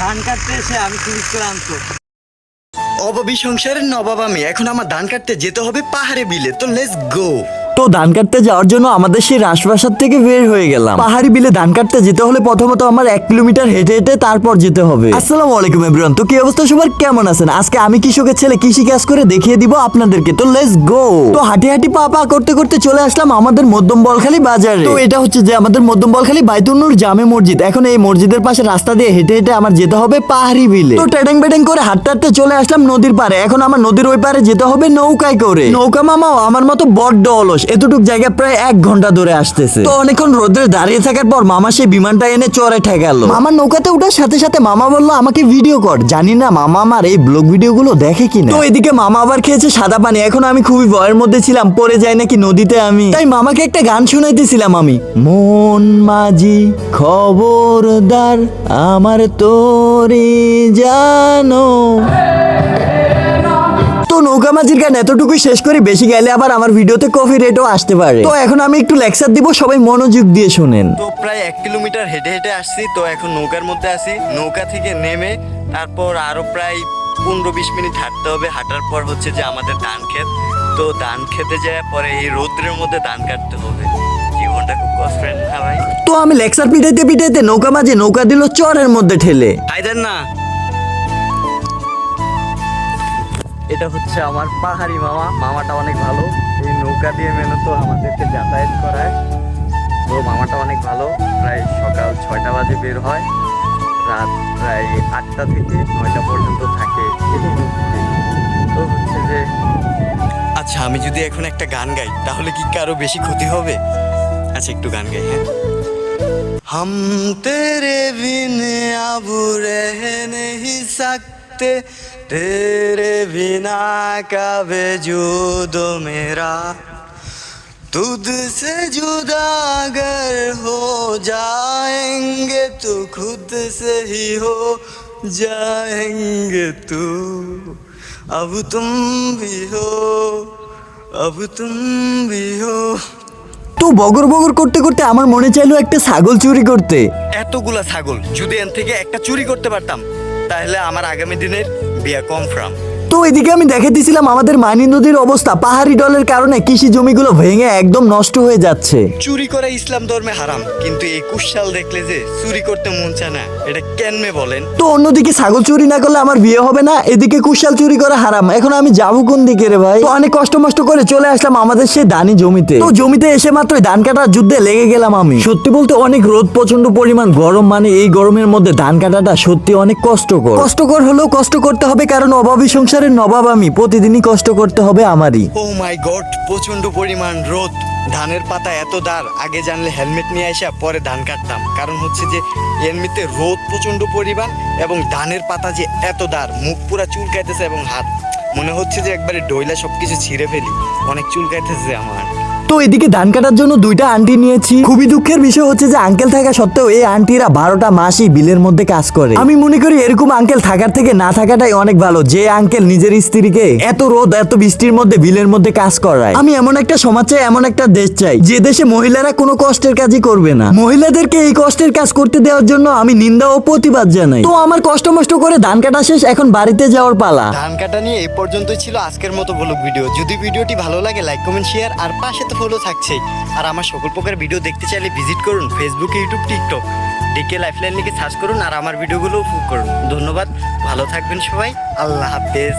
ধান কাটতে এসে আমি খুবই ক্লান্ত। অভাবী সংসারের নবাব আমি, এখন আমার ধান কাটতে যেতে হবে পাহাড়ে বিলে, তো লেটস গো তো ধান কাটতে যাওয়ার জন্য আমাদের সেই রাজপ্রাসাদ থেকে বের হয়ে গেলাম। পাহাড়ি বিলে ধান কাটতে যেতে হলে প্রথমত আমার এক কিলোমিটার হেঁটে হেঁটে তারপর যেতে হবে। আসসালামু আলাইকুম এভরিওয়ান তো কি অবস্থা সবার? কেমন আছেন? আজকে আমি কৃষকের ছেলে কৃষি কাজ করে দেখিয়ে দিব আপনাদেরকে। তো লেটস গো তো হাঁটি হাঁটি পা পা করতে করতে চলে আসলাম আমাদের মধ্যম বলখালি বাজারে। তো এটা হচ্ছে যে আমাদের মধ্যম বলখালি বাইতুন্নুর জামে মসজিদ। এখন এই মসজিদের পাশে রাস্তা দিয়ে হেঁটে হেঁটে আমার যেতে হবে পাহাড়ি বিলে। তো টেডেং বেডেং করে হাঁটতে হাঁটতে চলে আসলাম নদীর পারে এখন আমার নদীর ওই পারে যেতে হবে নৌকায় করে। নৌকা মামাও আমার মতো বড্ড অলস। এতটুক জায়গা প্রায় এক ঘণ্টা ধরে আসতেছে। তো অনেকক্ষণ রোদ্রে দাঁড়িয়ে থাকার পর মামা সেই বিমানটা এনে চড়ে ঠেকালো। মামার নৌকাতে ওঠার সাথে সাথে মামা বলল আমাকে ভিডিও কর। জানি না মামা আমার এই ব্লগ ভিডিও গুলো দেখে কিনা তো এদিকে মামা আবার খেয়েছে সাদা পানি। এখন আমি খুবই ভয়ের মধ্যে ছিলাম পড়ে যাই নাকি নদীতে আমি। তাই মামাকে একটা গান শুনাইতেছিলাম আমি। মন মাঝি খবরদার আমার তোরে জানো। নৌকা গান এতটুকুই শেষ করি বেশি গেলে আবার আমার ভিডিওতে কফি রেটও আসতে পারে। তো এখন আমি একটু লেকচার দিব সবাই মনোযোগ দিয়ে শুনেন। তো প্রায় এক কিলোমিটার হেঁটে হেঁটে আসছি তো এখন নৌকার মধ্যে আসি নৌকা থেকে নেমে তারপর আরও প্রায় পনেরো বিশ মিনিট হাঁটতে হবে। হাঁটার পর হচ্ছে যে আমাদের ধান ক্ষেত। তো ধান খেতে যায় পরে এই রৌদ্রের মধ্যে ধান কাটতে হবে। জীবনটা খুব কষ্টের না ভাই? তো আমি লেকচার পিটাইতে পিটাইতে নৌকা মাঝে নৌকা দিল চরের মধ্যে ঠেলে। আইদেন না এটা হচ্ছে আমার পাহাড়ি মামা মামাটা অনেক ভালো এই নৌকা দিয়ে মেনত আমাদেরকে যাতায়াত করায় তো মামাটা অনেক ভালো প্রায় সকাল ছয়টা বাজে বের হয় রাত প্রায় আটটা থেকে নয়টা পর্যন্ত থাকে এই নৌকাতে। তো হচ্ছে যে আচ্ছা আমি যদি এখন একটা গান গাই তাহলে কি কারো বেশি ক্ষতি হবে আচ্ছা একটু গান গাই হ্যাঁ हम तेरे बिन अब रह नहीं सकते तेरे बिना का वजूद मेरा तुझ से जुदा अगर हो जाएंगे तो खुद से ही हो जाएंगे तू अब तुम भी हो अब तुम भी हो তো বগর বগর করতে করতে আমার মনে চাইলো একটা ছাগল চুরি করতে এতগুলা ছাগল যদি এন থেকে একটা চুরি করতে পারতাম তাহলে আমার আগামী দিনের বিয়া কনফার্ম তো এদিকে আমি দেখে দিছিলাম আমাদের মানি নদীর অবস্থা। পাহাড়ি ডলের কারণে কৃষি জমিগুলো ভেঙে একদম নষ্ট হয়ে যাচ্ছে। চুরি করা ইসলাম ধর্মে হারাম কিন্তু এই কুশাল দেখলে যে চুরি করতে মন চায় না এটা কেনমে বলেন? তো অন্যদিকে ছাগল চুরি না করলে আমার বিয়ে হবে না এদিকে কুশাল চুরি করা হারাম। এখন আমি যাব কোন দিকে রে ভাই? তো অনেক কষ্ট মষ্ট করে চলে আসলাম আমাদের সেই দানি জমিতে। তো জমিতে এসে মাত্র ধান কাটার যুদ্ধে লেগে গেলাম আমি। সত্যি বলতে অনেক রোদ প্রচণ্ড পরিমাণ গরম মানে এই গরমের মধ্যে ধান কাটাটা সত্যি অনেক কষ্টকর। কষ্টকর হলেও কষ্ট করতে হবে কারণ অভাবী সংসারের নবাব আমি, প্রতিদিনই কষ্ট করতে হবে আমারই। ও মাই গড প্রচণ্ড পরিমাণ রোদ। ধানের পাতা এত দার, আগে জানলে হেলমেট নিয়ে আসা পরে ধান কাটতাম। কারণ হচ্ছে যে, এমনিতে রোদ প্রচণ্ড পরিমাণ এবং ধানের পাতা যে এত দার, মুখ পুরা চুলকাইতেছে এবং হাত। মনে হচ্ছে যে একবারে ডইলা সবকিছু ছিঁড়ে ফেলি। অনেক চুলকাইতেছে আমার। তো এদিকে ধান কাটার জন্য দুইটা আন্টি নিয়েছি। খুবই দুঃখের বিষয় হচ্ছে যে আঙ্কেল থাকা সত্ত্বেও এই আন্টিরা বারোটা মাসই বিলের মধ্যে কাজ করে। আমি মনে করি এরকম আঙ্কেল থাকার থেকে না থাকাটাই অনেক ভালো, যে আঙ্কেল নিজের স্ত্রীকে এত রোদ, এত বৃষ্টির মধ্যে বিলের মধ্যে কাজ করায়। আমি এমন একটা সমাজ চাই, এমন একটা দেশ চাই, যে দেশে মহিলারা কোনো কষ্টের কাজই করবে না। মহিলাদেরকে এই কষ্টের কাজ করতে দেওয়ার জন্য আমি নিন্দা ও প্রতিবাদ জানাই। তো আমার কষ্ট মষ্ট করে ধান কাটা শেষ, এখন বাড়িতে যাওয়ার পালা। ধান কাটা নিয়ে এই পর্যন্তই ছিল আজকের মতো ব্লগ ভিডিও। যদি ভিডিওটি ভালো লাগে লাইক কমেন্ট শেয়ার আর পাশে তো ফলো থাকছে। আর আমার সকল প্রকার ভিডিও দেখতে চাইলে ভিজিট করুন Facebook YouTube TikTok DK lifeline লিখে সার্চ করুন আর আমার ভিডিওগুলো উপভোগ করুন। ধন্যবাদ, ভালো থাকবেন সবাই। আল্লাহ হাফেজ।